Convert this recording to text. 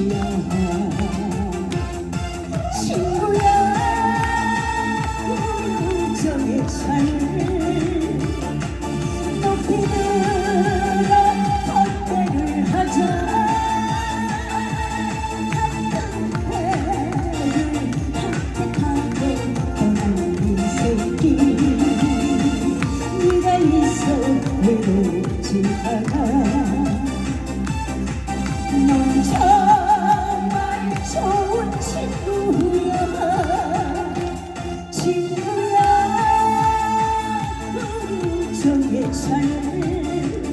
you. 내 삶을